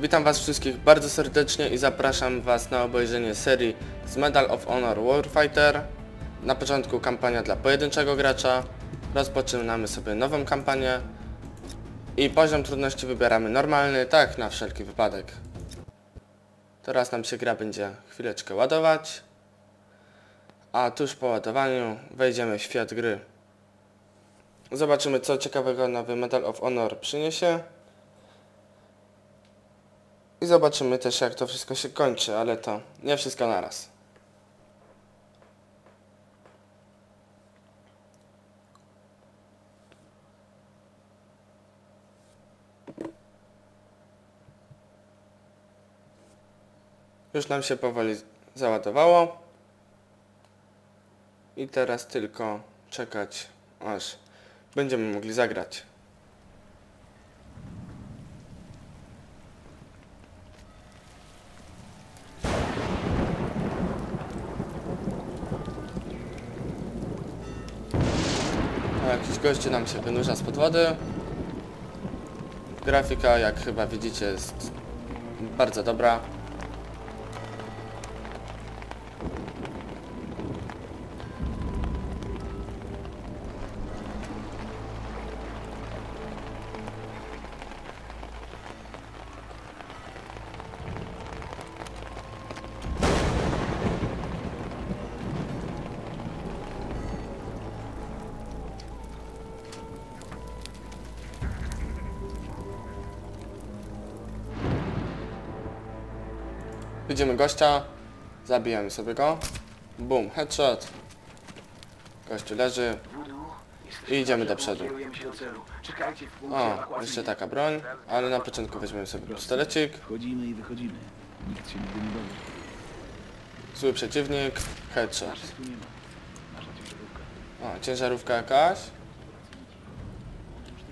Witam was wszystkich bardzo serdecznie i zapraszam was na obejrzenie serii z Medal of Honor Warfighter. Na początku kampania dla pojedynczego gracza. Rozpoczynamy sobie nową kampanię. I poziom trudności wybieramy normalny, tak na wszelki wypadek. Teraz nam się gra będzie chwileczkę ładować. A tuż po ładowaniu wejdziemy w świat gry. Zobaczymy co ciekawego nowy Medal of Honor przyniesie. I zobaczymy też jak to wszystko się kończy, ale to nie wszystko naraz. Już nam się powoli załadowało. I teraz tylko czekać aż będziemy mogli zagrać. Jakiś gościu nam się wynurza spod wody. Grafika, jak chyba widzicie, jest bardzo dobra. Widzimy gościa, zabijamy sobie go. Boom, headshot. Gościu leży. I idziemy do przodu. O, jeszcze taka broń, ale na początku weźmiemy sobie pistolecik. Wchodzimy i wychodzimy. Nikt się nigdy nie dowie. Zły przeciwnik, headshot. O, ciężarówka jakaś.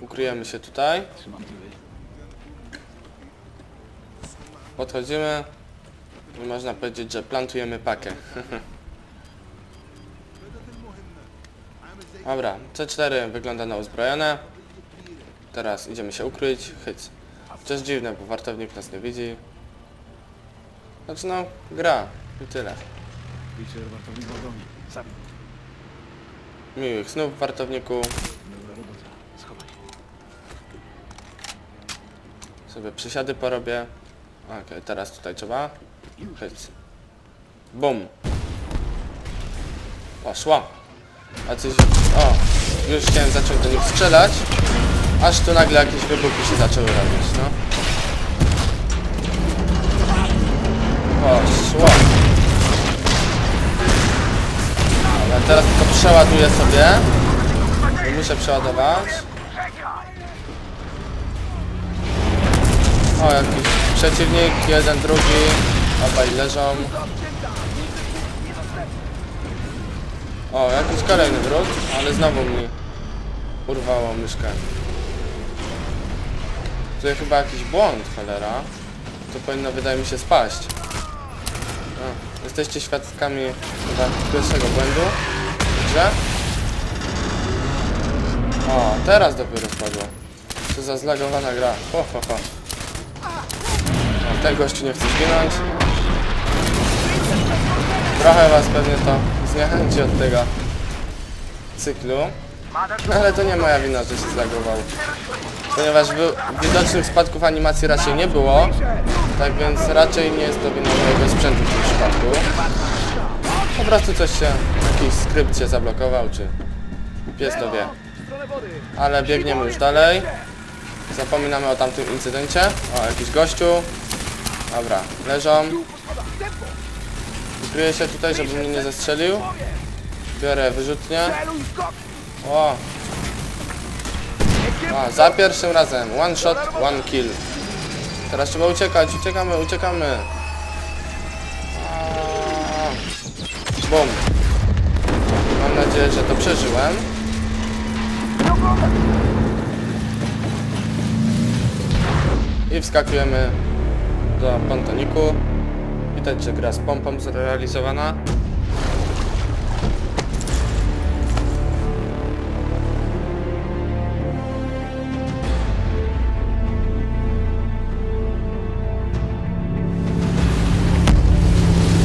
Ukryjemy się tutaj. Podchodzimy. I można powiedzieć, że plantujemy pakę. Dobra, C4 wygląda na uzbrojone. Teraz idziemy się ukryć. Hyc. Chociaż dziwne, bo wartownik nas nie widzi. Znaczy no, gra. I tyle. Wartownik. Miłych snów, wartowniku. Sobie przysiady porobię. Okej, teraz tutaj trzeba. Hyc. Bum. Poszła. A coś... O! Już chciałem zacząć do nich strzelać. Aż tu nagle jakieś wybuchy się zaczęły robić, no. Poszło. Dobra, teraz tylko przeładuję sobie. Muszę przeładować. O, jakiś przeciwnik, jeden, drugi. Obaj leżą. O, jakiś kolejny wróg, ale znowu mi urwało myszkę. Tutaj chyba jakiś błąd, cholera. To powinno, wydaje mi się, spaść. Jesteście świadkami chyba pierwszego błędu. Dobrze? O, teraz dopiero spadło. Co za zlagowana gra. Ho, ho, ho. Ten gościu nie chce zginąć. Trochę was pewnie to zniechęci od tego cyklu. No, ale to nie moja wina, że się zlagował. Ponieważ widocznych spadków animacji raczej nie było. Tak więc raczej nie jest to wina mojego sprzętu w tym przypadku. Po prostu coś się, jakiś skrypt się zablokował, czy pies to wie. Ale biegniemy już dalej. Zapominamy o tamtym incydencie. O, jakiś gościu. Dobra, leżą. Ukryję się tutaj, żeby mnie nie zastrzelił. Biorę wyrzutnię. O! o! Za pierwszym razem. One shot, one kill. Teraz trzeba uciekać. Uciekamy, uciekamy. A. Bum. Mam nadzieję, że to przeżyłem. I wskakujemy na pantoniku. Widać, że gra z pompą zrealizowana.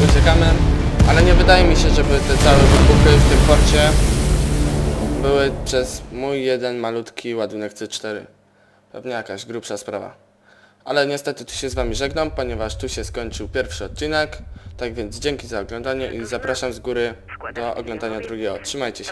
Uciekamy, ale nie wydaje mi się, żeby te całe wybuchy w tym porcie były przez mój jeden malutki ładunek C4. Pewnie jakaś grubsza sprawa. Ale niestety tu się z wami żegnam, ponieważ tu się skończył pierwszy odcinek. Tak więc dzięki za oglądanie i zapraszam z góry do oglądania drugiego. Trzymajcie się.